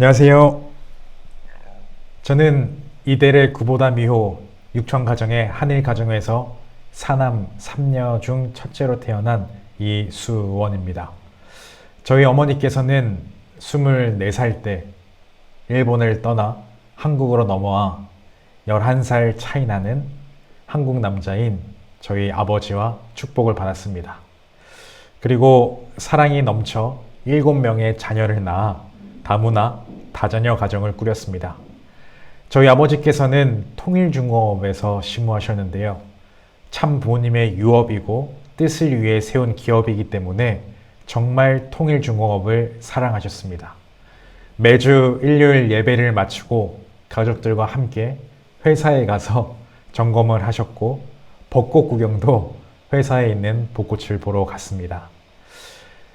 안녕하세요. 저는 이대래 구보다 미호 육천 가정의 한일 가정에서 사남 삼녀 중 첫째로 태어난 이수원입니다. 저희 어머니께서는 24살 때 일본을 떠나 한국으로 넘어와 11살 차이 나는 한국 남자인 저희 아버지와 축복을 받았습니다. 그리고 사랑이 넘쳐 7명의 자녀를 낳아 다문화 다자녀 가정을 꾸렸습니다. 저희 아버지께서는 통일중공업에서 심무하셨는데요. 참 부모님의 유업이고 뜻을 위해 세운 기업이기 때문에 정말 통일중공업을 사랑하셨습니다. 매주 일요일 예배를 마치고 가족들과 함께 회사에 가서 점검을 하셨고 벚꽃 구경도 회사에 있는 벚꽃을 보러 갔습니다.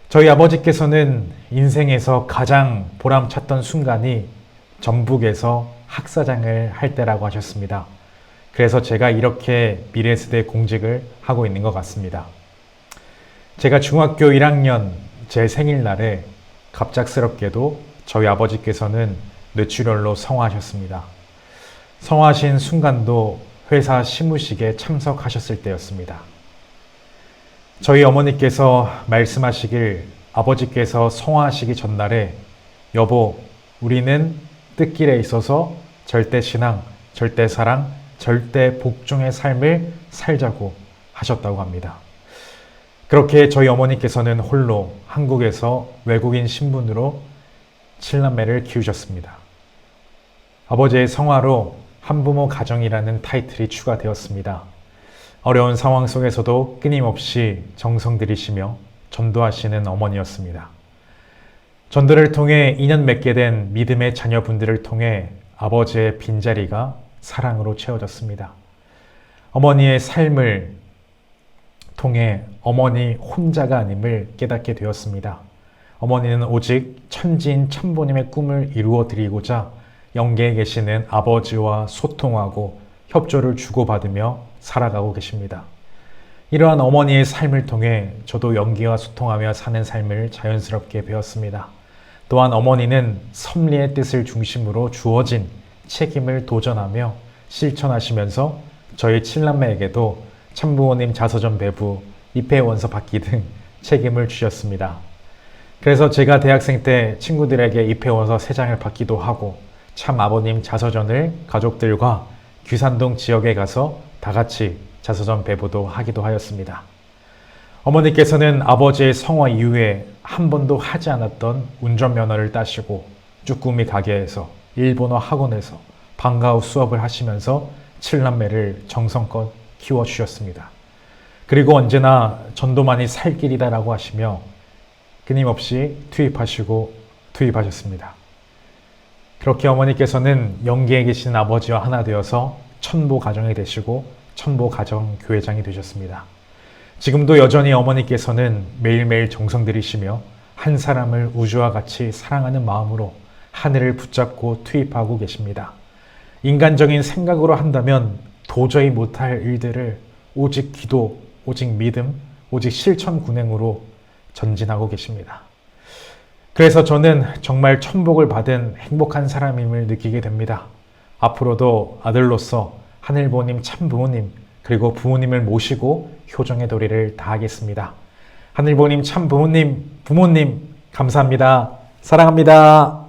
저희 아버지께서는 인생에서 가장 보람찼던 순간이 전북에서 학사장을 할 때라고 하셨습니다. 그래서 제가 이렇게 미래세대 공직을 하고 있는 것 같습니다. 제가 중학교 1학년 제 생일날에 갑작스럽게도 저희 아버지께서는 뇌출혈로 성화하셨습니다. 성화하신 순간도 회사 시무식에 참석하셨을 때였습니다. 저희 어머니께서 말씀하시길 아버지께서 성화하시기 전날에 여보, 우리는 뜻길에 있어서 절대 신앙, 절대 사랑, 절대 복종의 삶을 살자고 하셨다고 합니다. 그렇게 저희 어머니께서는 홀로 한국에서 외국인 신분으로 칠남매를 키우셨습니다. 아버지의 성화로 한부모 가정이라는 타이틀이 추가되었습니다. 어려운 상황 속에서도 끊임없이 정성 들이시며 전도하시는 어머니였습니다. 전도를 통해 인연 맺게 된 믿음의 자녀분들을 통해 아버지의 빈자리가 사랑으로 채워졌습니다. 어머니의 삶을 통해 어머니 혼자가 아님을 깨닫게 되었습니다. 어머니는 오직 천지인 천부님의 꿈을 이루어 드리고자 영계에 계시는 아버지와 소통하고 협조를 주고받으며 살아가고 계십니다. 이러한 어머니의 삶을 통해 저도 연기와 소통하며 사는 삶을 자연스럽게 배웠습니다. 또한 어머니는 섭리의 뜻을 중심으로 주어진 책임을 도전하며 실천하시면서 저희 칠남매에게도 참부모님 자서전 배부, 입회 원서 받기 등 책임을 주셨습니다. 그래서 제가 대학생 때 친구들에게 입회 원서 3장을 받기도 하고 참 아버님 자서전을 가족들과 규산동 지역에 가서 다 같이 자서전 배부도 하기도 하였습니다. 어머니께서는 아버지의 성화 이후에 한 번도 하지 않았던 운전면허를 따시고 쭈꾸미 가게에서 일본어 학원에서 방과후 수업을 하시면서 칠남매를 정성껏 키워주셨습니다. 그리고 언제나 전도만이 살 길이다라고 하시며 끊임없이 투입하시고 투입하셨습니다. 그렇게 어머니께서는 영계에 계신 아버지와 하나 되어서 천보 가정이 되시고 천보 가정 교회장이 되셨습니다. 지금도 여전히 어머니께서는 매일매일 정성 들이시며 한 사람을 우주와 같이 사랑하는 마음으로 하늘을 붙잡고 투입하고 계십니다. 인간적인 생각으로 한다면 도저히 못할 일들을 오직 기도, 오직 믿음, 오직 실천 군행으로 전진하고 계십니다. 그래서 저는 정말 천복을 받은 행복한 사람임을 느끼게 됩니다. 앞으로도 아들로서 하늘 부모님 참 부모님 그리고 부모님을 모시고 효정의 도리를 다하겠습니다. 하늘 부모님 참 부모님 부모님 감사합니다. 사랑합니다.